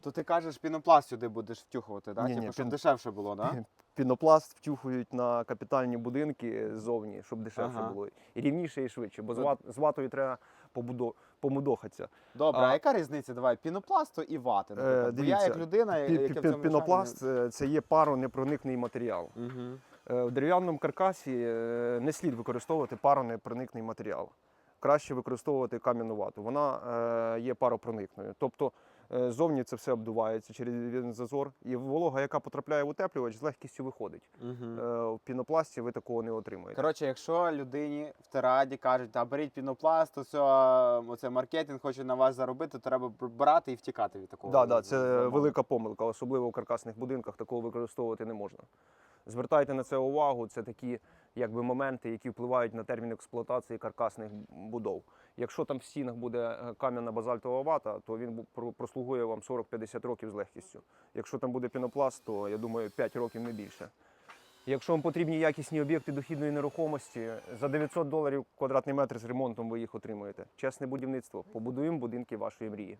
То ти кажеш, пінопласт сюди будеш втюхувати, так? Ні, ні, Типу, щоб пін- дешевше було, так? Пінопласт втюхують на капітальні будинки ззовні, щоб дешевше Ага. було. І рівніше і швидше, бо з, ват, з ватою треба побудо, помудохатися. Добре, а, А- яка різниця? Давай, пінопласту і вати. Е, наприклад? Бо я як людина, Пі- яка пі- цьому Пінопласт е, це є паронепроникний матеріал. Угу. Е, В дерев'яному каркасі е, не слід використовувати паронепроникний матеріал. Краще використовувати кам'яну вату. Вона е, є паропроникною. Тобто зовні це все обдувається через зазор, і волога, яка потрапляє в утеплювач, з легкістю виходить. Угу. Е, В пінопласті ви такого не отримаєте. Коротше, якщо людині в тираді кажуть, та беріть пінопласт, то все, оце маркетинг хоче на вас заробити, то треба брати і втікати від такого. Да, да, це замовлення. велика помилка, особливо в каркасних будинках такого використовувати не можна. Звертайте на це увагу, це такі якби, моменти, які впливають на термін експлуатації каркасних будов. Якщо там в стінах буде е, кам'яна базальтова вата, то він прослугує вам 40-50 років з легкістю. Якщо там буде пінопласт, то я думаю 5 років не більше. Якщо вам потрібні якісні об'єкти дохідної нерухомості, за 900 доларів квадратний метр з ремонтом ви їх отримуєте. Чесне будівництво. Побудуємо будинки вашої мрії.